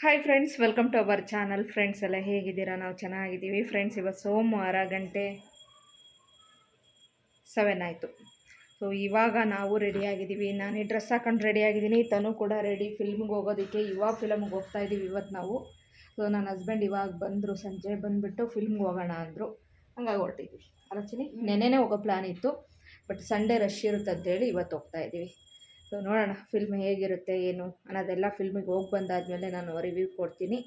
Hi friends welcome to our channel friends ಎಲ್ಲ ಹೇಗಿದ್ದೀರಾ? ನಾವು ಚೆನ್ನಾಗಿದ್ದೀವಿ. ಫ್ರೆಂಡ್ಸ್ ಇವತ್ತು ಸೋಮವಾರ ಗಂಟೆ ಸೆವೆನ್ ಆಯಿತು. ಸೊ ಇವಾಗ ನಾವು ರೆಡಿಯಾಗಿದ್ದೀವಿ ನಾನು ಡ್ರೆಸ್ ಹಾಕೊಂಡು ರೆಡಿಯಾಗಿದ್ದೀನಿ ತನು ಕೂಡ ರೆಡಿ ಫಿಲ್ಮ್ಗೆ ಹೋಗೋದಕ್ಕೆ ಇವಾಗ ಫಿಲಮ್ಗೆ ಹೋಗ್ತಾ ಇದ್ದೀವಿ ಇವತ್ತು ನಾವು. ಸೊ ನನ್ನ ಹಸ್ಬೆಂಡ್ ಇವಾಗ ಬಂದರು ಸಂಜೆ. ಬಂದುಬಿಟ್ಟು ಫಿಲ್ಮ್ಗೆ ಹೋಗೋಣ ಅಂದರು. ಹಂಗಾಗಿ ಹೊರಟಿದ್ವಿ ಆಲೋಚನೆ ನೆನೆನೇ ಹೋಗೋ ಪ್ಲ್ಯಾನ್ ಇತ್ತು. ಬಟ್ ಸಂಡೇ ರಶ್ ಇರುತ್ತೆ ಅಂತೇಳಿ ಇವತ್ತು ಹೋಗ್ತಾ ಇದ್ದೀವಿ. ಸೊ ನೋಡೋಣ ಫಿಲ್ಮ್ ಹೇಗಿರುತ್ತೆ, ಏನು ಅನ್ನೋದೆಲ್ಲ ಫಿಲ್ಮಿಗೆ ಹೋಗಿ ಬಂದಾದಮೇಲೆ ನಾನು ರಿವ್ಯೂ ಕೊಡ್ತೀನಿ.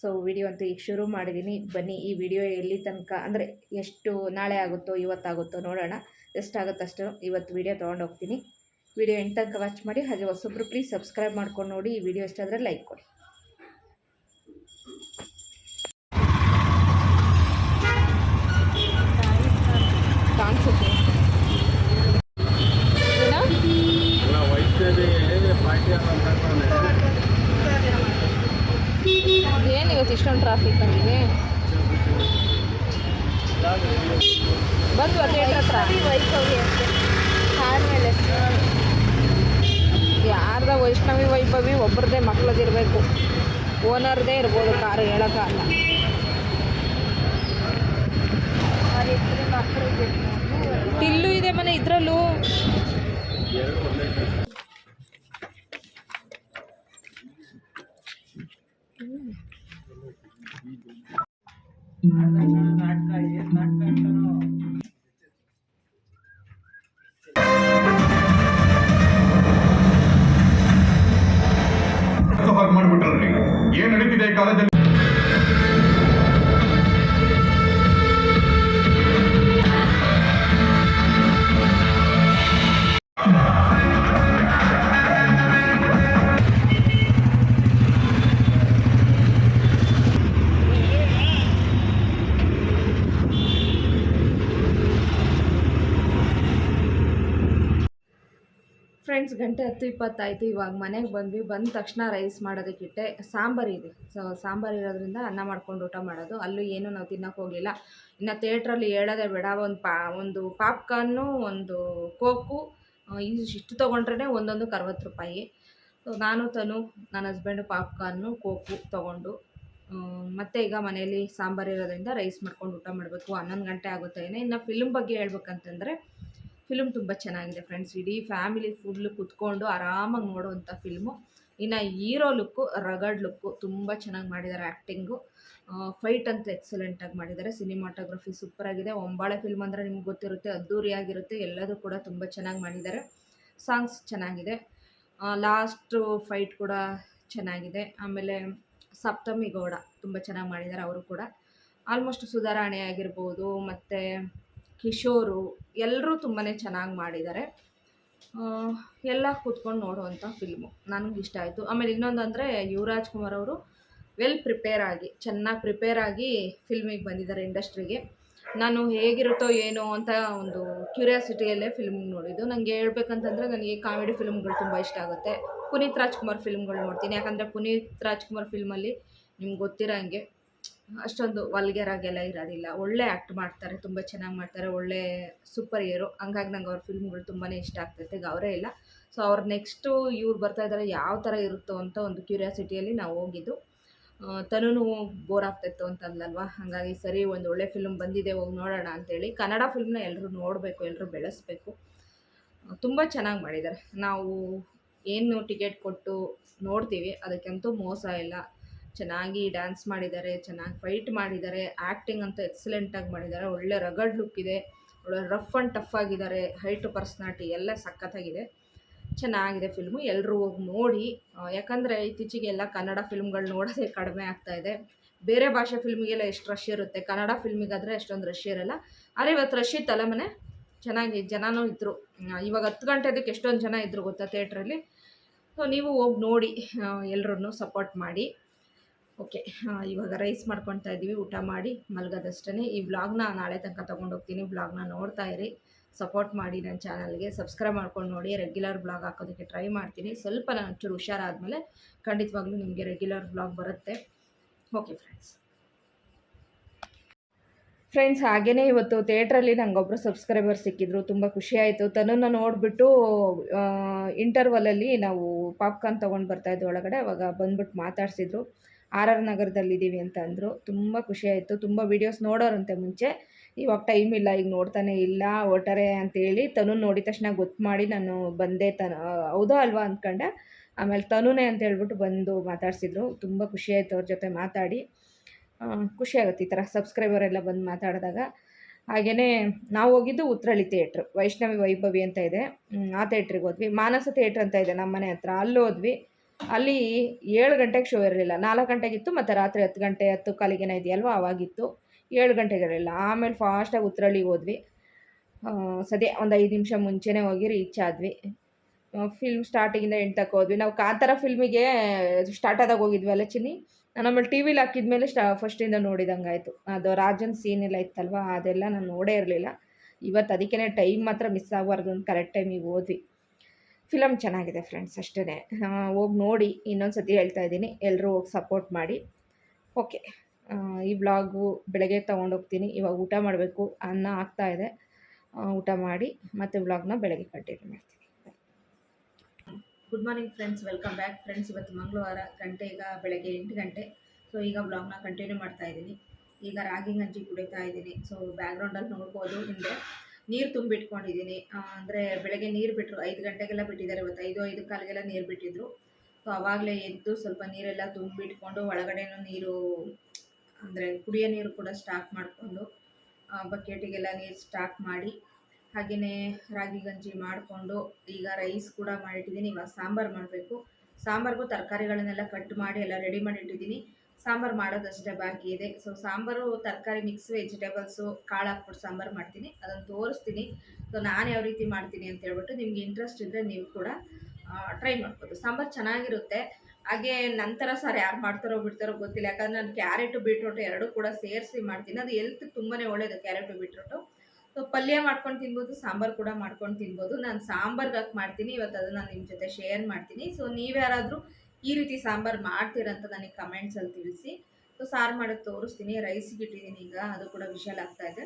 ಸೊ ವಿಡಿಯೋ ಅಂತೂ ಈಗ ಶುರು ಮಾಡಿದ್ದೀನಿ ಬನ್ನಿ, ಈ ವಿಡಿಯೋ ಎಲ್ಲಿ ತನಕ, ಅಂದರೆ ಎಷ್ಟು ನಾಳೆ ಆಗುತ್ತೋ, ಇವತ್ತಾಗುತ್ತೋ ನೋಡೋಣ. ಎಷ್ಟಾಗುತ್ತೋ ಅಷ್ಟು ಇವತ್ತು ವಿಡಿಯೋ ತೊಗೊಂಡು ಹೋಗ್ತೀನಿ. ವಿಡಿಯೋ ಎಂಟು ತನಕ ವಾಚ್ ಮಾಡಿ, ಹಾಗೆ ಹೊಸೊಬ್ರು ಪ್ಲೀಸ್ ಸಬ್ಸ್ಕ್ರೈಬ್ ಮಾಡ್ಕೊಂಡು ನೋಡಿ. ಈ ವಿಡಿಯೋ ಇಷ್ಟಾದರೆ ಲೈಕ್ ಕೊಡಿ ಕಾಣಿಸುತ್ತೆ ಏನೋ? ಎಲ್ಲ ವೈದ್ಯರಿ ಪಾರ್ಟಿ ಅಂತ ಏನು ಇವತ್ತು ಇಷ್ಟೊಂದು ಟ್ರಾಫಿಕ್ ಬಂದಿದೆ? ಬಂದು ಯಾರ್ದ ವೈಷ್ಣವಿ, ವೈಭವಿ ಒಬ್ಬರದೇ ಮಕ್ಳದಿರಬೇಕು ಓನರ್ದೇ ಇರ್ಬೋದು ಕಾರು ಹೇಳೋಕ್ಕಾಗಲ್ಲ ಟಿಲ್ಲು ಇದೆ ಮನೆ ಇದರಲ್ಲೂ. ಹಾಗೆ ಮಾಡ್ಬಿಟ್ರಲ್ರಿ ಏನ್ ನಡೀತಿದೆ ಕಾಲೇಜಲ್ಲಿ? ಫ್ರೆಂಡ್ಸ್ ಗಂಟೆ ಹತ್ತು ಇಪ್ಪತ್ತಾಯಿತು. ಇವಾಗ ಮನೆಗೆ ಬಂದ್ವಿ. ಬಂದ ತಕ್ಷಣ ರೈಸ್ ಮಾಡೋದಕ್ಕಿಟ್ಟೆ ಸಾಂಬಾರಿದೆ ಸೊ ಸಾಂಬಾರು ಇರೋದ್ರಿಂದ ಅನ್ನ ಮಾಡ್ಕೊಂಡು ಊಟ ಮಾಡೋದು. ಅಲ್ಲೂ ಏನು ನಾವು ತಿನ್ನೋಕೆ ಹೋಗಲಿಲ್ಲ ಇನ್ನು ಥಿಯೇಟ್ರಲ್ಲಿ ಹೇಳೋದೇ ಬೇಡ. ಒಂದು ಪಾ, ಒಂದು ಪಾಪ್ಕಾರ್ನು ಒಂದು ಕೋಕು ಇಷ್ಟು ತೊಗೊಂಡ್ರೇ ಒಂದೊಂದು ಅರವತ್ತು ರೂಪಾಯಿ. ಸೊ ನಾನು, ತನು, ನನ್ನ ಹಸ್ಬೆಂಡು ಪಾಪ್ಕಾರ್ನು ಕೋಕು ತೊಗೊಂಡು ಮತ್ತು ಈಗ ಮನೆಯಲ್ಲಿ ಸಾಂಬಾರು ಇರೋದ್ರಿಂದ ರೈಸ್ ಮಾಡ್ಕೊಂಡು ಊಟ ಮಾಡಬೇಕು. ಹನ್ನೊಂದು ಗಂಟೆ ಆಗುತ್ತೆ. ಇನ್ನು ಫಿಲ್ಮ್ ಬಗ್ಗೆ ಹೇಳ್ಬೇಕಂತಂದರೆ ಫಿಲ್ಮ್ ತುಂಬ ಚೆನ್ನಾಗಿದೆ ಫ್ರೆಂಡ್ಸ್ ಇಡೀ ಫ್ಯಾಮಿಲಿ ಫುಲ್ಲು ಕುತ್ಕೊಂಡು ಆರಾಮಾಗಿ ನೋಡುವಂಥ ಫಿಲ್ಮು ಇನ್ನು ಹೀರೋ ಲುಕ್ಕು ರಗಡ್ ಲುಕ್ಕು ತುಂಬ ಚೆನ್ನಾಗಿ ಮಾಡಿದ್ದಾರೆ ಆ್ಯಕ್ಟಿಂಗು ಫೈಟ್ ಅಂತ ಎಕ್ಸಲೆಂಟಾಗಿ ಮಾಡಿದ್ದಾರೆ. ಸಿನಿಮಾಟೋಗ್ರಫಿ ಸೂಪರಾಗಿದೆ ಒಂಬಾಳೆ ಫಿಲ್ಮ್ ಅಂದರೆ ನಿಮ್ಗೆ ಗೊತ್ತಿರುತ್ತೆ ಅದ್ದೂರಿಯಾಗಿರುತ್ತೆ ಎಲ್ಲದೂ ಕೂಡ ತುಂಬ ಚೆನ್ನಾಗಿ ಮಾಡಿದ್ದಾರೆ. ಸಾಂಗ್ಸ್ ಚೆನ್ನಾಗಿದೆ. ಲಾಸ್ಟು ಫೈಟ್ ಕೂಡ ಚೆನ್ನಾಗಿದೆ. ಆಮೇಲೆ ಸಪ್ತಮಿ ಗೌಡ ತುಂಬ ಚೆನ್ನಾಗಿ ಮಾಡಿದ್ದಾರೆ ಅವರು ಕೂಡ. ಆಲ್ಮೋಸ್ಟ್ ಸುಧಾರಾಣೆ ಆಗಿರ್ಬೋದು, ಮತ್ತು ಕಿಶೋರು ಎಲ್ಲರೂ ತುಂಬಾ ಚೆನ್ನಾಗಿ ಮಾಡಿದ್ದಾರೆ ಎಲ್ಲ ಕೂತ್ಕೊಂಡು ನೋಡುವಂಥ ಫಿಲ್ಮು ನನಗೆ ಇಷ್ಟ ಆಯಿತು. ಆಮೇಲೆ ಇನ್ನೊಂದು ಅಂದರೆ ಯುವರಾಜ್ ಕುಮಾರ್ ಅವರು ವೆಲ್ ಪ್ರಿಪೇರ್ ಆಗಿ, ಚೆನ್ನಾಗಿ ಪ್ರಿಪೇರ್ ಆಗಿ ಫಿಲ್ಮಿಗೆ ಬಂದಿದ್ದಾರೆ ಇಂಡಸ್ಟ್ರಿಗೆ ನಾನು ಹೇಗಿರುತ್ತೋ ಏನೋ ಅಂತ ಒಂದು ಕ್ಯೂರಿಯಾಸಿಟಿಯಲ್ಲೇ ಫಿಲ್ಮ್ ನೋಡಿದ್ದು. ನನಗೆ ಹೇಳ್ಬೇಕಂತಂದರೆ ನನಗೆ ಕಾಮಿಡಿ ಫಿಲ್ಮ್ಗಳು ತುಂಬ ಇಷ್ಟ ಆಗುತ್ತೆ. ಪುನೀತ್ ರಾಜ್ಕುಮಾರ್ ಫಿಲ್ಮ್ಗಳು ನೋಡ್ತೀನಿ. ಯಾಕಂದರೆ ಪುನೀತ್ ರಾಜ್ಕುಮಾರ್ ಫಿಲ್ಮಲ್ಲಿ ನಿಮ್ಗೆ ಗೊತ್ತಿರೋ ಹಂಗೆ ಅಷ್ಟೊಂದು ವಲ್ಗೆರಾಗೆಲ್ಲ ಇರೋದಿಲ್ಲ. ಒಳ್ಳೆ ಆ್ಯಕ್ಟ್ ಮಾಡ್ತಾರೆ, ತುಂಬ ಚೆನ್ನಾಗಿ ಮಾಡ್ತಾರೆ, ಒಳ್ಳೆ ಸೂಪರ್ ಹೀರೋ ಹಂಗಾಗಿ ನಂಗೆ ಅವ್ರ ಫಿಲ್ಮ್ಗಳು ತುಂಬಾ ಇಷ್ಟ ಆಗ್ತೈತೆ ಅವರೇ ಇಲ್ಲ. ಸೊ ಅವ್ರ ನೆಕ್ಸ್ಟು ಇವ್ರು ಬರ್ತಾ ಇದ್ದಾರೆ ಯಾವ ಥರ ಇರುತ್ತೋ ಅಂತ ಒಂದು ಕ್ಯೂರಿಯಾಸಿಟಿಯಲ್ಲಿ ನಾವು ಹೋಗಿದ್ದು. ತನೂ ಬೋರ್ ಆಗ್ತಾಯಿತ್ತು ಅಂತಂದಲ್ವ ಹಾಗಾಗಿ ಸರಿ, ಒಂದು ಒಳ್ಳೆ ಫಿಲ್ಮ್ ಬಂದಿದೆ, ಹೋಗಿ ನೋಡೋಣ ಅಂತೇಳಿ ಕನ್ನಡ ಫಿಲ್ಮ್ನ ಎಲ್ಲರೂ ನೋಡಬೇಕು ಎಲ್ಲರೂ ಬೆಳೆಸ್ಬೇಕು. ತುಂಬ ಚೆನ್ನಾಗಿ ಮಾಡಿದ್ದಾರೆ. ನಾವು ಏನು ಟಿಕೆಟ್ ಕೊಟ್ಟು ನೋಡ್ತೀವಿ, ಅದಕ್ಕಂತೂ ಮೋಸ ಇಲ್ಲ. ಚೆನ್ನಾಗಿ ಡ್ಯಾನ್ಸ್ ಮಾಡಿದ್ದಾರೆ, ಚೆನ್ನಾಗಿ ಫೈಟ್ ಮಾಡಿದ್ದಾರೆ ಆ್ಯಕ್ಟಿಂಗ್ ಅಂತ ಎಕ್ಸಲೆಂಟಾಗಿ ಮಾಡಿದ್ದಾರೆ. ಒಳ್ಳೆ ರಗಡ್ ಲುಕ್ ಇದೆ, ಒಳ್ಳೆ ರಫ್ ಆ್ಯಂಡ್ ಟಫ್ ಆಗಿದ್ದಾರೆ. ಹೈಟ್ ಪರ್ಸ್ನಾಲಿಟಿ ಎಲ್ಲ ಸಖತ್ತಾಗಿದೆ. ಚೆನ್ನಾಗಿದೆ ಫಿಲ್ಮು ಎಲ್ಲರೂ ಹೋಗಿ ನೋಡಿ. ಯಾಕಂದರೆ ಇತ್ತೀಚೆಗೆ ಎಲ್ಲ ಕನ್ನಡ ಫಿಲ್ಮ್ಗಳು ನೋಡೋದೇ ಕಡಿಮೆ ಆಗ್ತಾ ಇದೆ. ಬೇರೆ ಭಾಷೆ ಫಿಲ್ಮಿಗೆಲ್ಲ ಎಷ್ಟು ರಶ್ ಇರುತ್ತೆ? ಕನ್ನಡ ಫಿಲ್ಮಿಗಾದರೆ ಅಷ್ಟೊಂದು ರಶ್ ಇರಲ್ಲ. ಆದರೆ ಇವತ್ತು ರಶ್ ತಲೆಮನೆ ಮನೆ? ಚೆನ್ನಾಗಿ ಜನನೂ ಇದ್ದರು ಇವಾಗ ಹತ್ತು ಗಂಟೆ ಅದಕ್ಕೆ ಎಷ್ಟೊಂದು ಜನ ಇದ್ದರು ಗೊತ್ತಾ ಥಿಯೇಟ್ರಲ್ಲಿ ಸೊ ನೀವು ಹೋಗಿ ನೋಡಿ. ಎಲ್ಲರೂ ಸಪೋರ್ಟ್ ಮಾಡಿ. ಓಕೆ ಇವಾಗ ರೈಸ್ ಮಾಡ್ಕೊತಾ ಇದ್ದೀವಿ, ಊಟ ಮಾಡಿ ಮಲಗೋದಷ್ಟೇ ಈ ವ್ಲಾಗ್ನ ನಾಳೆ ತನಕ ತೊಗೊಂಡೋಗ್ತೀನಿ, ವ್ಲಾಗ್ನ ನೋಡ್ತಾ ಇರಿ, ಸಪೋರ್ಟ್ ಮಾಡಿ ನನ್ನ ಚಾನಲ್ಗೆ. ಸಬ್ಸ್ಕ್ರೈಬ್ ಮಾಡ್ಕೊಂಡು ನೋಡಿ, ರೆಗ್ಯುಲರ್ ಬ್ಲಾಗ್ ಹಾಕೋದಕ್ಕೆ ಟ್ರೈ ಮಾಡ್ತೀನಿ. ಸ್ವಲ್ಪ ನಾನು ಒಂಚೂರು ಹುಷಾರಾದಮೇಲೆ ಖಂಡಿತವಾಗ್ಲೂ ನಿಮಗೆ ರೆಗ್ಯುಲರ್ ಬ್ಲಾಗ್ ಬರುತ್ತೆ. ಓಕೆ ಫ್ರೆಂಡ್ಸ್ ಫ್ರೆಂಡ್ಸ್ ಹಾಗೇ ಇವತ್ತು ಥಿಯೇಟ್ರಲ್ಲಿ ನನಗೊಬ್ಬರು ಸಬ್ಸ್ಕ್ರೈಬರ್ ಸಿಕ್ಕಿದ್ರು, ತುಂಬ ಖುಷಿ ಆಯಿತು. ತನ್ನನ್ನು ನೋಡಿಬಿಟ್ಟು ಇಂಟರ್ವಲಲ್ಲಿ ನಾವು ಪಾಪ್ಕಾರ್ನ್ ತೊಗೊಂಡು ಬರ್ತಾಯಿದ್ದೆ ಒಳಗಡೆ, ಅವಾಗ ಬಂದ್ಬಿಟ್ಟು ಮಾತಾಡಿಸಿದ್ರು. ಆರ್ ಆರ್ ನಗರದಲ್ಲಿದ್ದೀವಿ ಅಂತ ಅಂದರು. ತುಂಬ ಖುಷಿಯಾಯಿತು ತುಂಬ ವೀಡಿಯೋಸ್ ನೋಡೋರಂತೆ ಮುಂಚೆ. ಇವಾಗ ಟೈಮ್ ಇಲ್ಲ, ಈಗ ನೋಡ್ತಾನೆ ಇಲ್ಲ, ಒಟ್ಟಾರೆ ಅಂತೇಳಿ ತನು ನೋಡಿದ ತಕ್ಷಣ ಗೊತ್ತು ಮಾಡಿ ನಾನು ಬಂದೆ ತನ ಹೌದೋ ಅಲ್ವಾ ಅಂದ್ಕೊಂಡೆ ಆಮೇಲೆ ತನುನೇ ಅಂತ ಹೇಳ್ಬಿಟ್ಟು ಬಂದು ಮಾತಾಡಿಸಿದ್ರು. ತುಂಬ ಖುಷಿಯಾಯಿತು ಅವ್ರ ಜೊತೆ ಮಾತಾಡಿ. ಖುಷಿ ಖುಷಿಯಾಗುತ್ತೆ ಈ ಥರ ಸಬ್ಸ್ಕ್ರೈಬರ್ ಎಲ್ಲ ಬಂದು ಮಾತಾಡಿದಾಗ. ಹಾಗೆಯೇ ನಾವು ಹೋಗಿದ್ದು ಉತ್ರಳಿ ಥಿಯೇಟ್ರ್ ವೈಷ್ಣವಿ ವೈಭವಿ ಅಂತ ಇದೆ. ಆ ಥಿಯೇಟ್ರಿಗೆ ಹೋದ್ವಿ. ಮಾನಸ ಥಿಯೇಟ್ರ್ ಅಂತ ಇದೆ ನಮ್ಮ ಮನೆ ಹತ್ರ. ಅಲ್ಲಿ ಹೋದ್ವಿ ಅಲ್ಲಿ ಏಳು ಗಂಟೆಗೆ ಶೋ ಇರಲಿಲ್ಲ. ನಾಲ್ಕು ಗಂಟೆಗಿತ್ತು ಮತ್ತು ರಾತ್ರಿ ಹತ್ತು ಗಂಟೆ ಹತ್ತು ಕಾಲಿಗೆನ ಇದೆಯಲ್ವ ಅವಾಗಿತ್ತು. ಏಳು ಗಂಟೆಗೆ ಇರಲಿಲ್ಲ. ಆಮೇಲೆ ಫಾಸ್ಟಾಗಿ ಉತ್ರಳ್ಳಿಗೆ ಹೋದ್ವಿ. ಸದ್ಯ ಒಂದು ಐದು ನಿಮಿಷ ಮುಂಚೆನೇ ಹೋಗಿ ರೀಚ್ ಆದ್ವಿ. ಫಿಲ್ಮ್ ಸ್ಟಾರ್ಟಿಂಗಿಂದ ಎಂಟು ತನಕ ಹೋದ್ವಿ. ನಾವು ಕಾಂತಾರ ಫಿಲ್ಮಿಗೆ ಸ್ಟಾರ್ಟ್ ಆದಾಗ ಹೋಗಿದ್ವಿ ಅಲ್ಲ ಚಿನ್ನಿ? ನಾನು ಆಮೇಲೆ ಟಿ ವಿಲಿ ಹಾಕಿದ್ಮೇಲೆ ಸ್ಟಾ ಫಸ್ಟಿಂದ ನೋಡಿದಂಗೆ ಆಯಿತು ಅದು ರಾಜನ್ ಸೀನ್ ಎಲ್ಲ ಇತ್ತಲ್ವ? ಅದೆಲ್ಲ ನಾನು ನೋಡೇ ಇರಲಿಲ್ಲ. ಇವತ್ತು ಅದಕ್ಕೇ ಟೈಮ್ ಮಾತ್ರ ಮಿಸ್ ಆಗಬಾರ್ದು ಅಂತ ಕರೆಕ್ಟ್ ಟೈಮಿಗೆ ಹೋದ್ವಿ. ಫಿಲಮ್ ಚೆನ್ನಾಗಿದೆ ಫ್ರೆಂಡ್ಸ್ ಅಷ್ಟೇ ಹೋಗಿ ನೋಡಿ ಇನ್ನೊಂದು ಸತಿ ಹೇಳ್ತಾ ಇದ್ದೀನಿ. ಎಲ್ಲರೂ ಹೋಗಿ ಸಪೋರ್ಟ್ ಮಾಡಿ. ಓಕೆ ಈ ಬ್ಲಾಗು ಬೆಳಗ್ಗೆ ತೊಗೊಂಡೋಗ್ತೀನಿ ಇವಾಗ ಊಟ ಮಾಡಬೇಕು. ಅನ್ನ ಆಗ್ತಾ ಇದೆ. ಊಟ ಮಾಡಿ ಮತ್ತೆ ಬ್ಲಾಗ್ನ ಬೆಳಗ್ಗೆ ಕಂಟಿನ್ಯೂ ಮಾಡ್ತೀನಿ. Good morning friends welcome back friends ಇವತ್ತು ಮಂಗಳವಾರ, ಗಂಟೆ ಈಗ ಬೆಳಗ್ಗೆ ಎಂಟು ಗಂಟೆ. ಸೊ ಈಗ ಬ್ಲಾಗ್ನ ಕಂಟಿನ್ಯೂ ಮಾಡ್ತಾ ಇದ್ದೀನಿ. ಈಗ ರಾಗಿ ಗಂಜಿ ಕುಡಿತಾ ಇದ್ದೀನಿ. ಸೊ ಬ್ಯಾಕ್ಗ್ರೌಂಡಲ್ಲಿ ನೋಡ್ಬೋದು ಹಿಂದೆ. ನೀರು ತುಂಬಿಟ್ಕೊಂಡಿದ್ದೀನಿ. ಅಂದರೆ ಬೆಳಗ್ಗೆ ನೀರು ಬಿಟ್ಟರು ಐದು ಗಂಟೆಗೆಲ್ಲ ಬಿಟ್ಟಿದ್ದಾರೆ. ಇವತ್ತು ಐದು ಐದು ಕಾಲಿಗೆಲ್ಲ ನೀರು ಬಿಟ್ಟಿದ್ರು. ಸೊ ಆವಾಗಲೇ ಎದ್ದು ಸ್ವಲ್ಪ ನೀರೆಲ್ಲ ತುಂಬಿಟ್ಕೊಂಡು ಒಳಗಡೆನೂ ನೀರು, ಅಂದರೆ ಕುಡಿಯೋ ನೀರು ಕೂಡ ಸ್ಟಾಕ್ ಮಾಡಿಕೊಂಡು ಬಕೆಟಿಗೆಲ್ಲ ನೀರು ಸ್ಟಾಕ್ ಮಾಡಿ ಹಾಗೆಯೇ ರಾಗಿ ಗಂಜಿ ಮಾಡಿಕೊಂಡು ಈಗ ರೈಸ್ ಕೂಡ ಮಾಡಿಟ್ಟಿದ್ದೀನಿ. ಇವಾಗ ಸಾಂಬಾರು ಮಾಡಬೇಕು. ಸಾಂಬಾರಿಗೂ ತರಕಾರಿಗಳನ್ನೆಲ್ಲ ಕಟ್ ಮಾಡಿ ಎಲ್ಲ ರೆಡಿ ಮಾಡಿ ಇಟ್ಟಿದ್ದೀನಿ ಸಾಂಬಾರು ಮಾಡೋದಷ್ಟೇ ಬಾಕಿ ಇದೆ. ಸೊ ಸಾಂಬಾರು, ತರಕಾರಿ ಮಿಕ್ಸ್ ವೆಜಿಟೇಬಲ್ಸು ಕಾಳು ಹಾಕ್ಬಿಟ್ಟು ಸಾಂಬಾರು ಮಾಡ್ತೀನಿ. ಅದನ್ನು ತೋರಿಸ್ತೀನಿ. ಸೊ ನಾನು ಯಾವ ರೀತಿ ಮಾಡ್ತೀನಿ ಅಂತ ಹೇಳ್ಬಿಟ್ಟು ನಿಮ್ಗೆ ಇಂಟ್ರೆಸ್ಟ್ ಇದ್ದರೆ ನೀವು ಕೂಡ ಟ್ರೈ ಮಾಡ್ಬೋದು. ಸಾಂಬಾರು ಚೆನ್ನಾಗಿರುತ್ತೆ. ಹಾಗೆ ನಂತರ ಸರ್ ಯಾರು ಮಾಡ್ತಾರೋ ಬಿಡ್ತಾರೋ ಗೊತ್ತಿಲ್ಲ. ಯಾಕಂದ್ರೆ ನಾನು ಕ್ಯಾರೆಟು, ಬೀಟ್ರೋಟು ಎರಡೂ ಕೂಡ ಸೇರಿಸಿ ಮಾಡ್ತೀನಿ. ಅದು ಎಲ್ತ್ ತುಂಬಾ ಒಳ್ಳೆಯದು ಕ್ಯಾರೆಟು, ಬೀಟ್ರೋಟು. ಸೊ ಪಲ್ಯ ಮಾಡ್ಕೊಂಡು ತಿನ್ಬೋದು, ಸಾಂಬಾರು ಕೂಡ ಮಾಡ್ಕೊಂಡು ತಿನ್ಬೋದು. ನಾನು ಸಾಂಬಾರ್ಗೆ ಹಾಕಿ ಮಾಡ್ತೀನಿ. ಇವತ್ತು ಅದನ್ನು ನಾನು ನಿಮ್ಮ ಜೊತೆ ಶೇರ್ ಮಾಡ್ತೀನಿ. ಸೊ ನೀವು ಯಾರಾದರೂ ಈ ರೀತಿ ಸಾಂಬಾರು ಮಾಡ್ತೀರಂತ ನನಗೆ ಕಮೆಂಟ್ಸಲ್ಲಿ ತಿಳಿಸಿ. ಸೊ ಸಾರು ಮಾಡೋದು ತೋರಿಸ್ತೀನಿ. ರೈಸಿಗೆ ಇಟ್ಟಿದ್ದೀನಿ ಈಗ. ಅದು ಕೂಡ ವಿಶಾಲ ಆಗ್ತಾ ಇದೆ.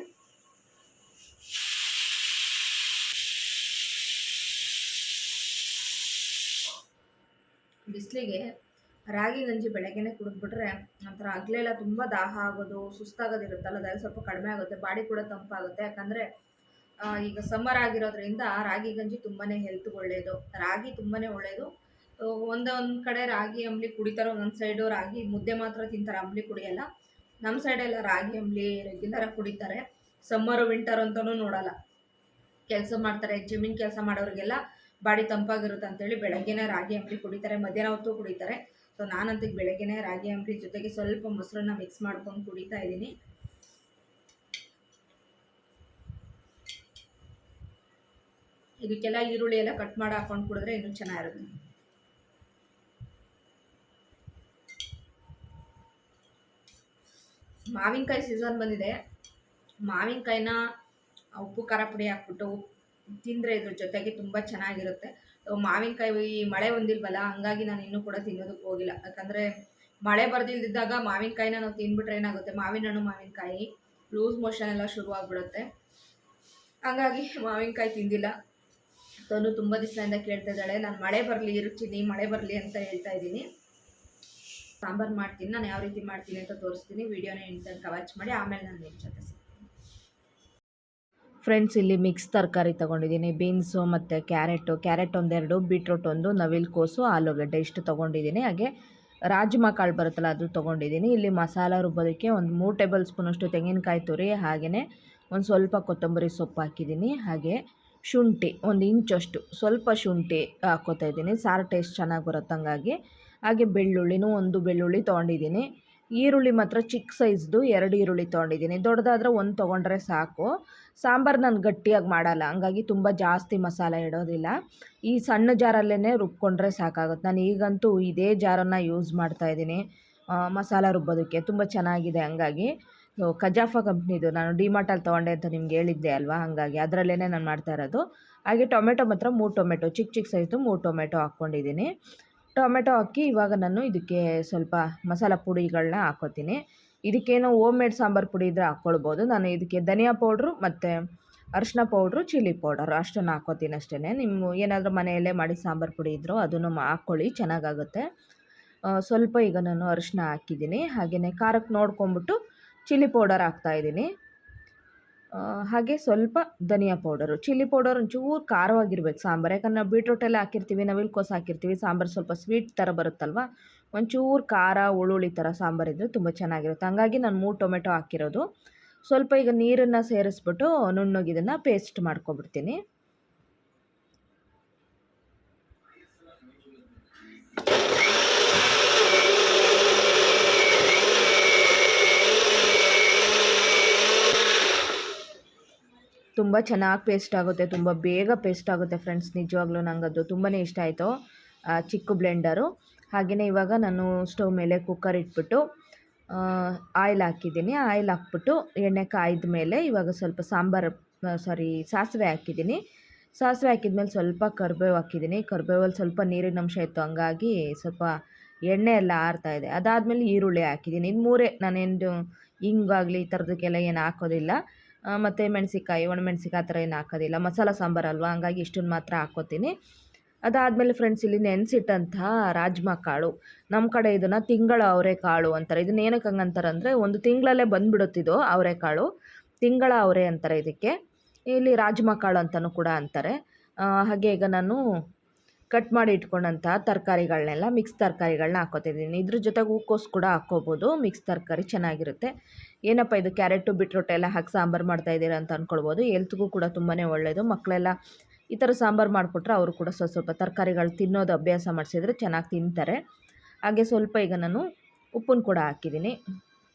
ಬಿಸಿಲಿಗೆ ರಾಗಿ ಗಂಜಿ ಬೆಳಗ್ಗೆನೆ ಕುಡಿದ್ಬಿಟ್ರೆ ಒಂಥರ ಹಗಲೆಲ್ಲ ತುಂಬ ದಾಹ ಆಗೋದು, ಸುಸ್ತಾಗೋದಿರುತ್ತಲ್ಲ ಅದೆಲ್ಲ ಸ್ವಲ್ಪ ಕಡಿಮೆ ಆಗುತ್ತೆ, ಬಾಡಿ ಕೂಡ ತಂಪಾಗುತ್ತೆ. ಯಾಕಂದರೆ ಈಗ ಸಮ್ಮರ್ ಆಗಿರೋದ್ರಿಂದ ರಾಗಿ ಗಂಜಿ ತುಂಬಾ ಹೆಲ್ತ್ಗೆ ಒಳ್ಳೆಯದು ರಾಗಿ ತುಂಬಾ ಒಳ್ಳೆಯದು ಒಂದೊಂದು ಕಡೆ ರಾಗಿ ಅಂಬ್ಲಿ ಕುಡಿತಾರೆ ಒಂದೊಂದು ಸೈಡು ರಾಗಿ ಮುದ್ದೆ ಮಾತ್ರ ತಿಂತಾರೆ, ಅಂಬ್ಲಿ ಕುಡಿಯಲ್ಲ. ನಮ್ಮ ಸೈಡೆಲ್ಲ ರಾಗಿ ಅಂಬ್ಲಿ ರೆಗ್ಯುಲರಾಗಿ ಕುಡಿತಾರೆ. ಸಮ್ಮರು ವಿಂಟರ್ ಅಂತಲೂ ನೋಡಲ್ಲ. ಕೆಲಸ ಮಾಡ್ತಾರೆ ಜಮೀನ್ ಕೆಲಸ ಮಾಡೋರಿಗೆಲ್ಲ ಬಾಡಿ ತಂಪಾಗಿರುತ್ತೆ ಅಂತೇಳಿ ಬೆಳಗ್ಗೆನೇ ರಾಗಿ ಅಂಬ್ಲಿ ಕುಡಿತಾರೆ, ಮಧ್ಯಾಹ್ನ ಹೊತ್ತು ಕುಡಿತಾರೆ. ಸೊ ನಾನಂತೂ ಬೆಳಗ್ಗೆನೆ ರಾಗಿ ಅಂಬ್ಲಿ ಜೊತೆಗೆ ಸ್ವಲ್ಪ ಮೊಸರನ್ನ ಮಿಕ್ಸ್ ಮಾಡ್ಕೊಂಡು ಕುಡಿತಾ ಇದ್ದೀನಿ. ಇದಕ್ಕೆಲ್ಲ ಈರುಳ್ಳಿ ಎಲ್ಲ ಕಟ್ ಮಾಡಿ ಹಾಕೊಂಡು ಕುಡಿದ್ರೆ ಇನ್ನೂ ಚೆನ್ನಾಗಿರುತ್ತೆ. ಮಾವಿನಕಾಯಿ ಸೀಸನ್ ಬಂದಿದೆ. ಮಾವಿನಕಾಯಿನ ಉಪ್ಪು, ಖಾರ ಪುಡಿ ಹಾಕ್ಬಿಟ್ಟು ತಿಂದರೆ ಇದ್ರ ಜೊತೆಗೆ ತುಂಬ ಚೆನ್ನಾಗಿರುತ್ತೆ. ಮಾವಿನಕಾಯಿ ಈ ಮಳೆ ಬಂದಿಲ್ವಲ್ಲ, ಹಂಗಾಗಿ ನಾನು ಇನ್ನೂ ಕೂಡ ತಿನ್ನೋದಕ್ಕೆ ಹೋಗಿಲ್ಲ. ಯಾಕಂದರೆ ಮಳೆ ಬರ್ದಿಲ್ದಿದ್ದಾಗ ಮಾವಿನಕಾಯಿನ ನಾವು ತಿಂದ್ಬಿಟ್ರೆ ಏನಾಗುತ್ತೆ? ಮಾವಿನ ಹಣ್ಣು, ಮಾವಿನಕಾಯಿ ಲೂಸ್ ಮೋಷನ್ ಎಲ್ಲ ಶುರು ಆಗ್ಬಿಡುತ್ತೆ. ಹಂಗಾಗಿ ಮಾವಿನಕಾಯಿ ತಿಂದಿಲ್ಲ. ತನು ತುಂಬ ದಿವಸದಿಂದ ಕೇಳ್ತಾ ಇದ್ದಾಳೆ. ನಾನು ಮಳೆ ಬರಲಿ ಇರುತ್ತೀನಿ ಮಳೆ ಬರಲಿ ಅಂತ ಹೇಳ್ತಾ ಇದ್ದೀನಿ. ಸಾಂಬಾರು ಮಾಡ್ತೀನಿ, ನಾನು ಯಾವ ರೀತಿ ಮಾಡ್ತೀನಿ ಅಂತ ತೋರಿಸ್ತೀನಿ, ವಿಡಿಯೋನ ಎಂಟು ತನಕ ವಾಚ್ ಮಾಡಿ, ಆಮೇಲೆ ನಾನು ನಿಮ್ಮ ಜೊತೆ ಫ್ರೆಂಡ್ಸ್ ಇಲ್ಲಿ ಮಿಕ್ಸ್ ತರಕಾರಿ ತೊಗೊಂಡಿದ್ದೀನಿ ಬೀನ್ಸು ಮತ್ತು ಕ್ಯಾರೆಟು ಕ್ಯಾರೆಟ್ ಒಂದೆರಡು ಬೀಟ್ರೂಟ್ ಒಂದು, ನವಿಲುಕೋಸು, ಆಲೂಗಡ್ಡೆ ಇಷ್ಟು ತೊಗೊಂಡಿದ್ದೀನಿ, ಹಾಗೆ ರಾಜ್ಮಾ ಕಾಳು ಬರುತ್ತಲ್ಲ ಅದು ತೊಗೊಂಡಿದ್ದೀನಿ, ಇಲ್ಲಿ ಮಸಾಲ ರುಬ್ಬೋದಕ್ಕೆ ಒಂದು ಮೂರು ಟೇಬಲ್ ಸ್ಪೂನಷ್ಟು ತೆಂಗಿನಕಾಯಿ ತುರಿ ಹಾಗೆಯೇ ಒಂದು ಸ್ವಲ್ಪ ಕೊತ್ತಂಬರಿ ಸೊಪ್ಪು ಹಾಕಿದ್ದೀನಿ, ಹಾಗೆ ಶುಂಠಿ, ಒಂದು ಇಂಚಷ್ಟು ಸ್ವಲ್ಪ ಶುಂಠಿ ಹಾಕ್ಕೋತಾ ಇದ್ದೀನಿ, ಸಾರು ಟೇಸ್ಟ್ ಚೆನ್ನಾಗಿ ಬರುತ್ತೆ ಹಂಗಾಗಿ ಹಾಗೆ ಬೆಳ್ಳುಳ್ಳಿನೂ ಒಂದು ಬೆಳ್ಳುಳ್ಳಿ ತೊಗೊಂಡಿದ್ದೀನಿ. ಈರುಳ್ಳಿ ಮಾತ್ರ ಚಿಕ್ಕ ಸೈಜ್ದು ಎರಡು ಈರುಳ್ಳಿ ತೊಗೊಂಡಿದ್ದೀನಿ. ದೊಡ್ಡದಾದ್ರೆ ಒಂದು ತೊಗೊಂಡ್ರೆ ಸಾಕು. ಸಾಂಬಾರು ನಾನು ಗಟ್ಟಿಯಾಗಿ ಮಾಡಲ್ಲ, ಹಂಗಾಗಿ ತುಂಬ ಜಾಸ್ತಿ ಮಸಾಲೆ ಇಡೋದಿಲ್ಲ. ಈ ಸಣ್ಣ ಜಾರಲ್ಲೇ ರುಬ್ಕೊಂಡ್ರೆ ಸಾಕಾಗುತ್ತೆ. ನಾನು ಈಗಂತೂ ಇದೇ ಜಾರನ್ನು ಯೂಸ್ ಮಾಡ್ತಾಯಿದ್ದೀನಿ ಮಸಾಲ ರುಬ್ಬೋದಕ್ಕೆ ತುಂಬ ಚೆನ್ನಾಗಿದೆ ಹಂಗಾಗಿ. ಕಜಾಫ ಕಂಪ್ನಿದು, ನಾನು ಡಿಮಾರ್ಟಲ್ಲಿ ತೊಗೊಂಡೆ ಅಂತ ನಿಮ್ಗೆ ಹೇಳಿದ್ದೆ ಅಲ್ವಾ? ಹಾಗಾಗಿ ಅದರಲ್ಲೇ ನಾನು ಮಾಡ್ತಾ ಇರೋದು. ಹಾಗೆ ಟೊಮೆಟೊ ಮಾತ್ರ ಮೂರು ಟೊಮೆಟೊ ಚಿಕ್ಕ ಚಿಕ್ಕ ಸೈಜು ಮೂರು ಟೊಮೆಟೊ ಹಾಕ್ಕೊಂಡಿದ್ದೀನಿ. ಟೊಮೆಟೊ ಹಾಕಿ ಇವಾಗ ನಾನು ಇದಕ್ಕೆ ಸ್ವಲ್ಪ ಮಸಾಲ ಪುಡಿಗಳನ್ನ ಹಾಕೋತೀನಿ. ಇದಕ್ಕೇನೋ ಓಮ್ ಮೇಡ್ ಸಾಂಬಾರು ಪುಡಿ ಇದ್ದರೆ ಹಾಕ್ಕೊಳ್ಬೋದು ನಾನು ಇದಕ್ಕೆ ಧನಿಯಾ ಪೌಡ್ರು ಮತ್ತು ಅರಿಶಿನ ಪೌಡ್ರು, ಚಿಲ್ಲಿ ಪೌಡರ್ ಅಷ್ಟನ್ನು ಹಾಕೋತೀನಿ ಅಷ್ಟೇ ನಿಮ್ಮ ಏನಾದರೂ ಮನೆಯಲ್ಲೇ ಮಾಡಿ ಸಾಂಬಾರು ಪುಡಿ ಇದ್ದರೂ ಅದನ್ನು ಹಾಕ್ಕೊಳ್ಳಿ, ಚೆನ್ನಾಗಾಗುತ್ತೆ. ಸ್ವಲ್ಪ ಈಗ ನಾನು ಅರಿಶಿನ ಹಾಕಿದ್ದೀನಿ. ಹಾಗೆಯೇ ಖಾರಕ್ಕೆ ನೋಡ್ಕೊಂಬಿಟ್ಟು ಚಿಲ್ಲಿ ಪೌಡರ್ ಹಾಕ್ತಾಯಿದ್ದೀನಿ ಹಾಗೆ ಸ್ವಲ್ಪ ಧನಿಯಾ ಪೌಡರು. ಚಿಲ್ಲಿ ಪೌಡರ್ ಒಂಚೂರು ಖಾರವಾಗಿರ್ಬೇಕು. ಸಾಂಬಾರು. ಯಾಕಂದ್ರೆ ನಾವು ಬೀಟ್ರೂಟೆಲ್ಲ ಹಾಕಿರ್ತೀವಿ ನವಿಲ್ಕೋಸು ಹಾಕಿರ್ತೀವಿ, ಸಾಂಬಾರು ಸ್ವಲ್ಪ ಸ್ವೀಟ್ ಥರ ಬರುತ್ತಲ್ವ? ಒಂಚೂರು ಖಾರ, ಉಳುಳಿ ಥರ ಸಾಂಬಾರು ಇದ್ದರೆ ತುಂಬ ಚೆನ್ನಾಗಿರುತ್ತೆ. ಹಂಗಾಗಿ ನಾನು ಮೂರು ಟೊಮೆಟೊ ಹಾಕಿರೋದು. ಸ್ವಲ್ಪ ಈಗ ನೀರನ್ನು ಸೇರಿಸ್ಬಿಟ್ಟು ನುಣ್ಣಗಿದನ್ನು ಪೇಸ್ಟ್ ಮಾಡ್ಕೊಬಿಡ್ತೀನಿ. ತುಂಬ ಚೆನ್ನಾಗಿ ಪೇಸ್ಟ್ ಆಗುತ್ತೆ, ತುಂಬ ಬೇಗ ಪೇಸ್ಟ್ ಆಗುತ್ತೆ ಫ್ರೆಂಡ್ಸ್, ನಿಜವಾಗ್ಲೂ ನಂಗೆ ಅದು ತುಂಬಾ ಇಷ್ಟ ಆಯಿತು ಚಿಕ್ಕ ಬ್ಲೆಂಡರು. ಹಾಗೆಯೇ ಇವಾಗ ನಾನು ಸ್ಟವ್ ಮೇಲೆ ಕುಕ್ಕರ್ ಇಟ್ಬಿಟ್ಟು ಆಯಿಲ್ ಹಾಕಿದ್ದೀನಿ, ಆಯಿಲ್ ಹಾಕ್ಬಿಟ್ಟು ಎಣ್ಣೆ ಕಾಯ್ದ ಮೇಲೆ ಇವಾಗ ಸ್ವಲ್ಪ ಸಾಂಬಾರು ಸಾರಿ ಸಾಸಿವೆ ಹಾಕಿದ್ದೀನಿ. ಸಾಸಿವೆ ಹಾಕಿದ್ಮೇಲೆ ಸ್ವಲ್ಪ ಕರಿಬೇವು ಹಾಕಿದ್ದೀನಿ, ಕರಿಬೇವಲ್ಲಿ ಸ್ವಲ್ಪ ನೀರಿನ ಅಂಶ ಇತ್ತು, ಹಂಗಾಗಿ ಸ್ವಲ್ಪ ಎಣ್ಣೆ ಎಲ್ಲ ಆರ್ತಾ ಇದೆ. ಅದಾದಮೇಲೆ ಈರುಳ್ಳಿ ಹಾಕಿದ್ದೀನಿ. ಇದು ಮೂರೇ, ನಾನೇನು ಹಿಂಗಾಗಲಿ ಈ ಥರದಕ್ಕೆಲ್ಲ ಏನು ಹಾಕೋದಿಲ್ಲ. ಮತ್ತು ಮೆಣಸಿಕಾಯಿ ಒಣಮೆಣ್ಸಿಕಾಯಿ ಆ ಥರ ಏನು ಹಾಕೋದಿಲ್ಲ. ಮಸಾಲ ಸಾಂಬಾರು ಅಲ್ವಾ? ಹಂಗಾಗಿ ಇಷ್ಟನ್ನು ಮಾತ್ರ ಹಾಕ್ಕೋತೀನಿ. ಅದಾದಮೇಲೆ ಫ್ರೆಂಡ್ಸ್ ಇಲ್ಲಿ ನೆನೆಸಿಟ್ಟಂತಹ ರಾಜ್ಮಾ ಕಾಳು. ನಮ್ಮ ಕಡೆ ಇದನ್ನು ತಿಂಗಳ ಅವರೆಕಾಳು ಅಂತಾರೆ. ಇದನ್ನ ಏನಕ್ಕೆ ಹಂಗಂತಾರೆ ಅಂದರೆ ಒಂದು ತಿಂಗಳಲ್ಲೇ ಬಂದುಬಿಡುತ್ತಿದ್ದು ಅವರೆಕಾಳು. ತಿಂಗಳ ಅವರೆ ಅಂತಾರೆ ಇದಕ್ಕೆ. ಇಲ್ಲಿ ರಾಜ್ಮಾ ಕಾಳು ಅಂತಲೂ ಕೂಡ ಅಂತಾರೆ. ಹಾಗೆ ಈಗ ನಾನು ಕಟ್ ಮಾಡಿ ಇಟ್ಕೊಂಡಂಥ ತರಕಾರಿಗಳನ್ನೆಲ್ಲ ಮಿಕ್ಸ್ ತರಕಾರಿಗಳನ್ನ ಹಾಕೋತಿದ್ದೀನಿ ಇದ್ರ ಜೊತೆಗೆ ಹೂಕೋಸು ಕೂಡ ಹಾಕ್ಕೋಬೋದು. ಮಿಕ್ಸ್ ತರಕಾರಿ ಚೆನ್ನಾಗಿರುತ್ತೆ. ಏನಪ್ಪ ಇದು ಕ್ಯಾರೆಟು ಬಿಟ್ರೊಟ್ಟೆ ಎಲ್ಲ ಹಾಕಿ ಸಾಂಬಾರು ಮಾಡ್ತಾ ಇದ್ದೀರಾ ಅಂತ ಅಂದ್ಕೊಳ್ಬೋದು ಹೆಲ್ತ್ಗೂ ಕೂಡ ತುಂಬಾ ಒಳ್ಳೆಯದು ಮಕ್ಕಳೆಲ್ಲ ಈ ಥರ ಸಾಂಬಾರು ಮಾಡಿಕೊಟ್ರೆ ಅವರು ಕೂಡ ಸ್ವಲ್ಪ ಸ್ವಲ್ಪ ತರಕಾರಿಗಳು ತಿನ್ನೋದು ಅಭ್ಯಾಸ ಮಾಡಿಸಿದ್ರೆ ಚೆನ್ನಾಗಿ ತಿಂತಾರೆ. ಹಾಗೆ ಸ್ವಲ್ಪ ಈಗ ನಾನು ಉಪ್ಪನ್ನು ಕೂಡ ಹಾಕಿದ್ದೀನಿ.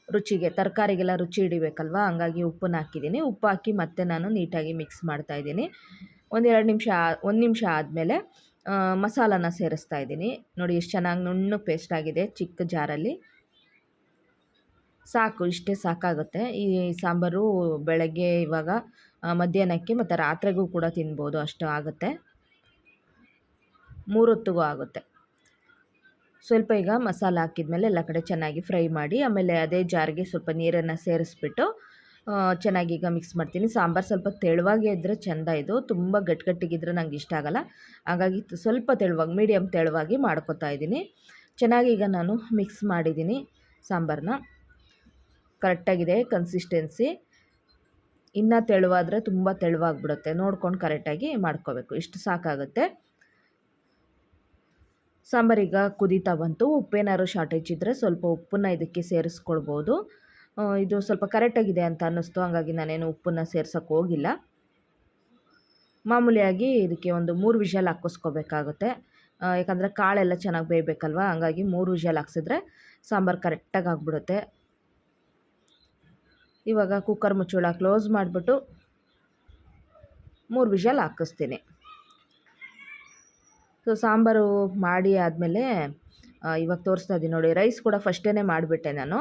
ರುಚಿಗೆ, ತರಕಾರಿಗೆಲ್ಲ ರುಚಿ ಹಿಡಿಬೇಕಲ್ವಾ? ಹಂಗಾಗಿ ಉಪ್ಪನ್ನು ಹಾಕಿದ್ದೀನಿ. ಉಪ್ಪು ಹಾಕಿ ಮತ್ತೆ ನಾನು ನೀಟಾಗಿ ಮಿಕ್ಸ್ ಮಾಡ್ತಾಯಿದ್ದೀನಿ ಒಂದೆರಡು ನಿಮಿಷ ಒಂದು ನಿಮಿಷ ಆದಮೇಲೆ ಮಸಾಲಾನ ಸೇರಿಸ್ತಾ ಇದ್ದೀನಿ. ನೋಡಿ ಎಷ್ಟು ಚೆನ್ನಾಗಿ ನುಣ್ಣು ಪೇಸ್ಟ್ ಆಗಿದೆ ಚಿಕ್ಕ ಜಾರಲ್ಲಿ ಸಾಕು, ಇಷ್ಟೇ ಸಾಕಾಗುತ್ತೆ. ಈ ಸಾಂಬಾರು ಬೆಳಗ್ಗೆ ಇವಾಗ ಮಧ್ಯಾಹ್ನಕ್ಕೆ ಮತ್ತು ರಾತ್ರಿಗೂ ಕೂಡ ತಿನ್ಬೋದು, ಅಷ್ಟು ಆಗುತ್ತೆ. ಮೂರೊತ್ತಿಗೂ ಆಗುತ್ತೆ. ಸ್ವಲ್ಪ ಈಗ ಮಸಾಲ ಹಾಕಿದ್ಮೇಲೆ ಎಲ್ಲ ಕಡೆ ಚೆನ್ನಾಗಿ ಫ್ರೈ ಮಾಡಿ, ಆಮೇಲೆ ಅದೇ ಜಾರಿಗೆ ಸ್ವಲ್ಪ ನೀರನ್ನು ಸೇರಿಸ್ಬಿಟ್ಟು ಚೆನ್ನಾಗಿ ಈಗ ಮಿಕ್ಸ್ ಮಾಡ್ತೀನಿ. ಸಾಂಬಾರು ಸ್ವಲ್ಪ ತೆಳುವಾಗೇ ಇದ್ದರೆ ಚೆಂದ ಇದು. ತುಂಬ ಗಟ್ಟಿಗಟ್ಟಿಗಿದ್ರೆ ನಂಗೆ ಇಷ್ಟ ಆಗಲ್ಲ. ಹಾಗಾಗಿ ಸ್ವಲ್ಪ ತೆಳುವಾಗಿ ಮೀಡಿಯಮ್ ತೆಳುವಾಗಿ ಮಾಡ್ಕೊತಾ ಇದ್ದೀನಿ. ಚೆನ್ನಾಗಿ ಈಗ ನಾನು ಮಿಕ್ಸ್ ಮಾಡಿದ್ದೀನಿ ಸಾಂಬಾರನ್ನ ಕರೆಕ್ಟಾಗಿದೆ ಕನ್ಸಿಸ್ಟೆನ್ಸಿ ಇನ್ನು ತೆಳುವಾದರೆ ತುಂಬ ತೆಳುವಾಗ್ಬಿಡುತ್ತೆ. ನೋಡ್ಕೊಂಡು ಕರೆಕ್ಟಾಗಿ ಮಾಡ್ಕೋಬೇಕು. ಇಷ್ಟು ಸಾಕಾಗುತ್ತೆ. ಸಾಂಬಾರೀಗ ಕುದೀತಾ ಬಂತು. ಉಪ್ಪೇನಾದ್ರು ಶಾರ್ಟೇಜ್ ಇದ್ದರೆ ಸ್ವಲ್ಪ ಉಪ್ಪನ್ನ ಇದಕ್ಕೆ ಸೇರಿಸ್ಕೊಳ್ಬೋದು. ಇದು ಸ್ವಲ್ಪ ಕರೆಕ್ಟಾಗಿದೆ ಅಂತ ಅನ್ನಿಸ್ತು. ಹಾಗಾಗಿ ನಾನೇನು ಉಪ್ಪನ್ನು ಸೇರ್ಸೋಕ್ಕೆ ಹೋಗಿಲ್ಲ. ಮಾಮೂಲಿಯಾಗಿ ಇದಕ್ಕೆ ಒಂದು ಮೂರು ವಿಷಲ್ ಹಾಕಿಸ್ಕೋಬೇಕಾಗುತ್ತೆ ಯಾಕಂದರೆ ಕಾಳೆಲ್ಲ ಚೆನ್ನಾಗಿ ಬೇಯಬೇಕಲ್ವ? ಹಂಗಾಗಿ ಮೂರು ವಿಷಲ್ ಹಾಕ್ಸಿದ್ರೆ ಸಾಂಬಾರು ಕರೆಕ್ಟಾಗಿ ಆಗ್ಬಿಡುತ್ತೆ. ಇವಾಗ ಕುಕ್ಕರ್ ಮುಚ್ಚಳ ಕ್ಲೋಸ್ ಮಾಡಿಬಿಟ್ಟು ಮೂರು ವಿಷಲ್ ಹಾಕಿಸ್ತೀನಿ. ಸೊ ಸಾಂಬಾರು ಮಾಡಿ ಆದಮೇಲೆ ಇವಾಗ ತೋರಿಸ್ತಾ ಇದ್ದೀನಿ ನೋಡಿ ರೈಸ್ ಕೂಡ ಫಸ್ಟೇ ಮಾಡಿಬಿಟ್ಟೆ ನಾನು.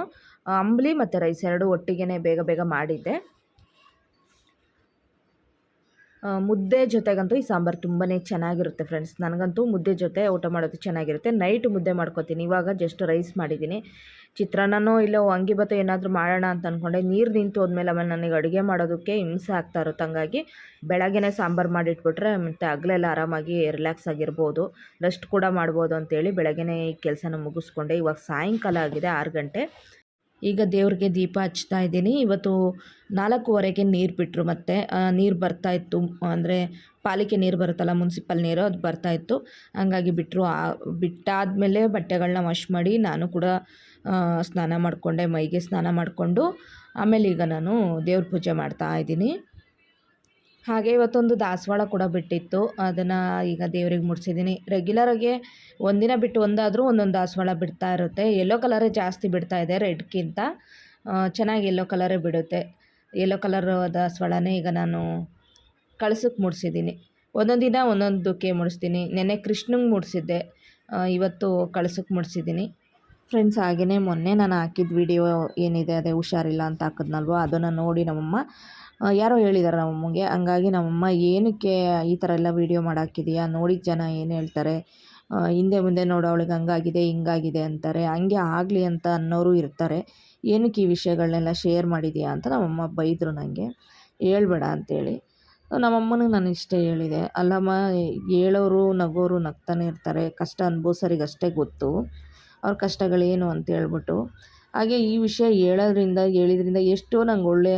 ಅಂಬಲಿ ಮತ್ತು ರೈಸ್ ಎರಡು ಒಟ್ಟಿಗೆ ಬೇಗ ಬೇಗ ಮಾಡಿದ್ದೆ. ಮುದ್ದೆ ಜೊತೆಗಂತೂ ಈ ಸಾಂಬಾರು ತುಂಬಾ ಚೆನ್ನಾಗಿರುತ್ತೆ ಫ್ರೆಂಡ್ಸ್ ನನಗಂತೂ ಮುದ್ದೆ ಜೊತೆ ಊಟ ಮಾಡೋದು ಚೆನ್ನಾಗಿರುತ್ತೆ. ನೈಟ್ ಮುದ್ದೆ ಮಾಡ್ಕೊತೀನಿ. ಇವಾಗ ಜಸ್ಟ್ ರೈಸ್ ಮಾಡಿದ್ದೀನಿ. ಚಿತ್ರಾನ್ನನೋ ಇಲ್ಲೋ ವಾಂಗಿಭಾತ್ ಏನಾದರೂ ಮಾಡೋಣ ಅಂತ ಅಂದ್ಕೊಂಡೆ ನೀರು ನಿಂತು ಹೋದ್ಮೇಲೆ ಆಮೇಲೆ ನನಗೆ ಅಡುಗೆ ಮಾಡೋದಕ್ಕೆ ಹಿಂಸೆ ಆಗ್ತಾ ಇರುತ್ತೆ ಹಂಗಾಗಿ ಬೆಳಗ್ಗೆನೇ ಸಾಂಬಾರು ಮಾಡಿಟ್ಬಿಟ್ರೆ ಮತ್ತು ಹಗಲೆಲ್ಲ ಆರಾಮಾಗಿ ರಿಲ್ಯಾಕ್ಸ್ ಆಗಿರ್ಬೋದು. ರೆಸ್ಟ್ ಕೂಡ ಮಾಡ್ಬೋದು ಅಂತೇಳಿ ಬೆಳಗ್ಗೆನೇ ಈ ಕೆಲಸನ ಮುಗಿಸ್ಕೊಂಡೆ. ಇವಾಗ ಸಾಯಂಕಾಲ ಆಗಿದೆ ಆರು ಗಂಟೆ. ಈಗ ದೇವ್ರಿಗೆ ದೀಪ ಹಚ್ತಾ ಇದ್ದೀನಿ. ಇವತ್ತು ನಾಲ್ಕೂವರೆಗೆ ನೀರು ಬಿಟ್ಟರು ಮತ್ತು ನೀರು ಬರ್ತಾ ಇತ್ತು, ಅಂದರೆ ಪಾಲಿಕೆ ನೀರು ಬರುತ್ತಲ್ಲ ಮುನ್ಸಿಪಲ್ ನೀರು, ಅದು ಬರ್ತಾ ಇತ್ತು. ಹಂಗಾಗಿ ಬಿಟ್ಟರು ಬಿಟ್ಟಾದಮೇಲೆ ಬಟ್ಟೆಗಳನ್ನ ವಾಶ್ ಮಾಡಿ ನಾನು ಕೂಡ ಸ್ನಾನ ಮಾಡಿಕೊಂಡೆ, ಮೈಗೆ ಸ್ನಾನ ಮಾಡಿಕೊಂಡು, ಆಮೇಲೆ ಈಗ ನಾನು ದೇವ್ರ ಪೂಜೆ ಮಾಡ್ತಾ ಇದ್ದೀನಿ. ಹಾಗೆ ಇವತ್ತೊಂದು ದಾಸವಾಳ ಕೂಡ ಬಿಟ್ಟಿತ್ತು. ಅದನ್ನು ಈಗ ದೇವ್ರಿಗೆ ಮುಡಿಸಿದ್ದೀನಿ ರೆಗ್ಯುಲರಾಗಿ ಒಂದಿನ ಬಿಟ್ಟು ಒಂದಾದರೂ ಒಂದೊಂದು ದಾಸವಾಳ ಬಿಡ್ತಾ ಇರುತ್ತೆ. ಯೆಲ್ಲೋ ಕಲರೇ ಜಾಸ್ತಿ ಬಿಡ್ತಾ ಇದೆ ರೆಡ್ಗಿಂತ ಚೆನ್ನಾಗಿ ಯೆಲ್ಲೋ ಕಲರೇ ಬಿಡುತ್ತೆ. ಯೆಲ್ಲೋ ಕಲರ್ ದಾಸವಾಳನೇ ಈಗ ನಾನು ಕಳ್ಸಕ್ಕೆ ಮುಡಿಸಿದ್ದೀನಿ ಒಂದೊಂದು ದಿನ ಒಂದೊಂದಕ್ಕೆ ಮುಡಿಸ್ತೀನಿ. ನೆನ್ನೆ ಕೃಷ್ಣಂಗೆ ಮುಡಿಸಿದ್ದೆ. ಇವತ್ತು ಕಳ್ಸಕ್ಕೆ ಮುಡಿಸಿದ್ದೀನಿ ಫ್ರೆಂಡ್ಸ್ ಹಾಗೆಯೇ ಮೊನ್ನೆ ನಾನು ಹಾಕಿದ ವಿಡಿಯೋ ಏನಿದೆ, ಅದೇ ಹುಷಾರಿಲ್ಲ ಅಂತ ಹಾಕಿದ್ನಲ್ವ? ಅದನ್ನು ನೋಡಿ ನಮ್ಮಮ್ಮ ಯಾರೋ ಹೇಳಿದ್ದಾರೆ ನಮ್ಮಮ್ಮಗೆ, ಹಂಗಾಗಿ ನಮ್ಮಮ್ಮ ಏನಕ್ಕೆ ಈ ಥರ ಎಲ್ಲ ವೀಡಿಯೋ ಮಾಡಾಕಿದೆಯಾ? ನೋಡಿದ ಜನ ಏನು ಹೇಳ್ತಾರೆ? ಹಿಂದೆ ಮುಂದೆ ನೋಡೋ, ಅವಳಿಗೆ ಹಂಗಾಗಿದೆ, ಹಿಂಗಾಗಿದೆ ಅಂತಾರೆ. ಹಂಗೆ ಆಗಲಿ ಅಂತ ಅನ್ನೋರು ಇರ್ತಾರೆ. ಏನಕ್ಕೆ ಈ ವಿಷಯಗಳನ್ನೆಲ್ಲ ಶೇರ್ ಮಾಡಿದೀಯಾ? ಅಂತ ನಮ್ಮಮ್ಮ ಬೈದರು ನನಗೆ ಹೇಳ್ಬೇಡ ಅಂತೇಳಿ. ನಮ್ಮಮ್ಮನಿಗೆ ನಾನು ಇಷ್ಟೇ ಹೇಳಿದೆ. ಅಲ್ಲಮ್ಮ, ಹೇಳೋರು, ನಗೋರು ನಗ್ತಾನೆ ಇರ್ತಾರೆ. ಕಷ್ಟ ಅನುಭವಿಸೋರಿಗೆ ಅಷ್ಟೇ ಗೊತ್ತು. ಅವ್ರ ಕಷ್ಟಗಳೇನು ಅಂತ ಹೇಳ್ಬಿಟ್ಟು. ಹಾಗೆ ಈ ವಿಷಯ ಹೇಳೋದ್ರಿಂದ, ಹೇಳಿದ್ರಿಂದ ಎಷ್ಟೋ ನಂಗೆ ಒಳ್ಳೆ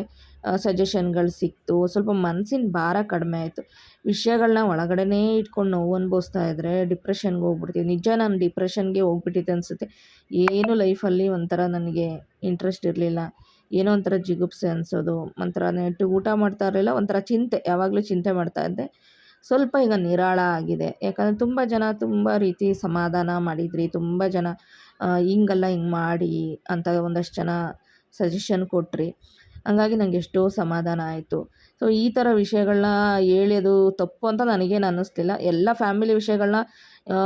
ಸಜೆಷನ್ಗಳು ಸಿಕ್ತು. ಸ್ವಲ್ಪ ಮನಸ್ಸಿನ ಭಾರ ಕಡಿಮೆ ಆಯಿತು. ವಿಷಯಗಳನ್ನ ಒಳಗಡೆನೇ ಇಟ್ಕೊಂಡು ನೋವು ಅನುಭವಿಸ್ತಾ ಇದ್ದರೆ ಡಿಪ್ರೆಷನ್ಗೆ ಹೋಗ್ಬಿಡ್ತೀವಿ. ನಿಜ ನಾನು ಡಿಪ್ರೆಷನ್ಗೆ ಹೋಗ್ಬಿಟ್ಟಿದ್ದೆ ಅನಿಸುತ್ತೆ. ಏನು ಲೈಫಲ್ಲಿ ಒಂಥರ ನನಗೆ ಇಂಟ್ರೆಸ್ಟ್ ಇರಲಿಲ್ಲ. ಏನೋ ಒಂಥರ ಜಿಗುಪ್ಸೆ ಅನಿಸೋದು, ಒಂಥರ ನೆಟ್ಟು ಊಟ ಮಾಡ್ತಾ ಇರಲಿಲ್ಲ, ಒಂಥರ ಚಿಂತೆ. ಯಾವಾಗಲೂ ಚಿಂತೆ ಮಾಡ್ತಾ ಇದ್ದೆ. ಸ್ವಲ್ಪ ಈಗ ನಿರಾಳ ಆಗಿದೆ. ಯಾಕಂದರೆ ತುಂಬ ಜನ ತುಂಬ ರೀತಿ ಸಮಾಧಾನ ಮಾಡಿದ್ರಿ. ತುಂಬ ಜನ ಹಿಂಗಲ್ಲ ಹಿಂಗೆ ಮಾಡಿ ಅಂತ ಒಂದಷ್ಟು ಜನ ಸಜೆಷನ್ ಕೊಟ್ರಿ. ಹಂಗಾಗಿ ನನಗೆ ಎಷ್ಟೋ ಸಮಾಧಾನ ಆಯಿತು. ಸೊ ಈ ಥರ ವಿಷಯಗಳನ್ನ ಹೇಳೋದು ತಪ್ಪು ಅಂತ ನನಗೇನು ಅನ್ನಿಸ್ತಿಲ್ಲ ಎಲ್ಲ ಫ್ಯಾಮಿಲಿ ವಿಷಯಗಳನ್ನ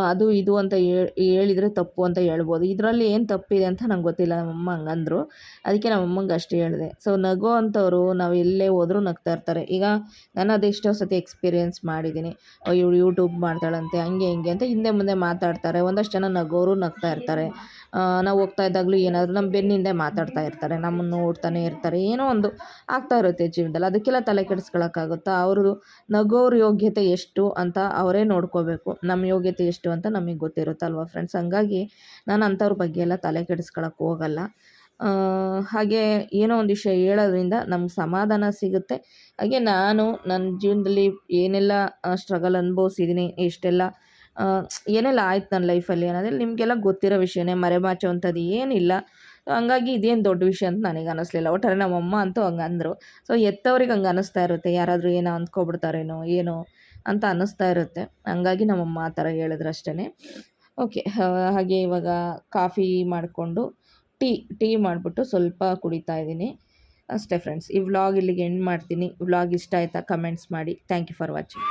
ಅದು ಇದು ಅಂತ ಹೇಳ್- ಹೇಳಿದರೆ ತಪ್ಪು ಅಂತ ಹೇಳ್ಬೋದು. ಇದರಲ್ಲಿ ಏನು ತಪ್ಪಿದೆ ಅಂತ ನಂಗೆ ಗೊತ್ತಿಲ್ಲ, ನಮ್ಮಮ್ಮ ಹಂಗಂದ್ರು. ಅದಕ್ಕೆ ನಮ್ಮಮ್ಮಂಗೆ ಅಷ್ಟು ಹೇಳಿದೆ. ಸೊ ನಗೋ ಅಂಥವ್ರು ನಾವು ಎಲ್ಲೇ ಹೋದರೂ ನಗ್ತಾ ಇರ್ತಾರೆ. ಈಗ ನಾನು ಅದೆಷ್ಟೋ ಸತಿ ಎಕ್ಸ್ಪೀರಿಯೆನ್ಸ್ ಮಾಡಿದ್ದೀನಿ ಇವಳು ಯೂಟ್ಯೂಬ್ ಮಾಡ್ತಾಳಂತೆ, ಹಂಗೆ ಹಿಂಗೆ ಅಂತ ಹಿಂದೆ ಮುಂದೆ ಮಾತಾಡ್ತಾರೆ. ಒಂದಷ್ಟು ಜನ ನಗೋರು ನಗ್ತಾ ಇರ್ತಾರೆ. ನಾವು ಹೋಗ್ತಾ ಇದ್ದಾಗಲೂ ಏನಾದರೂ ನಮ್ಮ ಬೆನ್ನಿಂದೆ ಮಾತಾಡ್ತಾ ಇರ್ತಾರೆ. ನಮ್ಮನ್ನು ನೋಡ್ತಾನೆ ಇರ್ತಾರೆ. ಏನೋ ಒಂದು ಆಗ್ತಾ ಇರುತ್ತೆ ಜೀವನದಲ್ಲಿ. ಅದಕ್ಕೆಲ್ಲ ತಲೆ ಕೆಡಿಸ್ಕೊಳಕ್ಕಾಗುತ್ತಾ? ಅವರು ನಗೋರ ಯೋಗ್ಯತೆ ಎಷ್ಟು ಅಂತ ಅವರೇ ನೋಡ್ಕೋಬೇಕು. ನಮ್ಮ ಯೋಗ್ಯತೆ ಎಷ್ಟು ಅಂತ ನಮಗೆ ಗೊತ್ತಿರುತ್ತಲ್ವ ಫ್ರೆಂಡ್ಸ್ ಹಂಗಾಗಿ ನಾನು ಅಂಥವ್ರ ಬಗ್ಗೆ ಎಲ್ಲ ತಲೆ ಕೆಡಿಸ್ಕೊಳಕ್ಕೆ ಹೋಗಲ್ಲ. ಹಾಗೆ ಏನೋ ಒಂದು ವಿಷಯ ಹೇಳೋದ್ರಿಂದ ನಮ್ಗೆ ಸಮಾಧಾನ ಸಿಗುತ್ತೆ. ಹಾಗೆ ನಾನು ನನ್ನ ಜೀವನದಲ್ಲಿ ಏನೆಲ್ಲ ಸ್ಟ್ರಗಲ್ ಅನುಭವಿಸಿದ್ದೀನಿ ಎಷ್ಟೆಲ್ಲ ಏನೆಲ್ಲ ಆಯ್ತು ನನ್ನ ಲೈಫಲ್ಲಿ ಅನ್ನೋದ್ರಲ್ಲಿ ನಿಮಗೆಲ್ಲ ಗೊತ್ತಿರೋ ವಿಷಯನೇ ಮರೆಮಾಚುವಂಥದ್ದು ಏನಿಲ್ಲ. ಹಂಗಾಗಿ ಇದೇನು ದೊಡ್ಡ ವಿಷಯ ಅಂತ ನನಗೆ ಅನ್ನಿಸ್ಲಿಲ್ಲ ಒಟ್ಟಾರೆ ನಮ್ಮಮ್ಮ ಅಂತೂ ಹಂಗೆ ಅಂದರು. ಸೊ ಎತ್ತವ್ರಿಗೆ ಹಂಗೆ ಅನ್ನಿಸ್ತಾ ಇರುತ್ತೆ. ಯಾರಾದರೂ ಏನೋ ಅಂದ್ಕೊಬಿಡ್ತಾರೇನೋ, ಏನೋ ಅಂತ ಅನ್ನಿಸ್ತಾ ಇರುತ್ತೆ. ಹಂಗಾಗಿ ನಮ್ಮಮ್ಮ ಆ ಥರ ಹೇಳಿದ್ರು ಅಷ್ಟೇ ಓಕೆ ಹಾಗೆ ಇವಾಗ ಕಾಫಿ ಮಾಡಿಕೊಂಡು ಟೀ ಟೀ ಮಾಡಿಬಿಟ್ಟು ಸ್ವಲ್ಪ ಕುಡಿತಾ ಇದ್ದೀನಿ. ಅಷ್ಟೇ ಫ್ರೆಂಡ್ಸ್ ಈ ವ್ಲಾಗ್ ಇಲ್ಲಿಗೆ ಎಂಡ್ ಮಾಡ್ತೀನಿ. ವ್ಲಾಗ್ ಇಷ್ಟ ಆಯಿತಾ ಕಮೆಂಟ್ಸ್ ಮಾಡಿ. Thank you for watching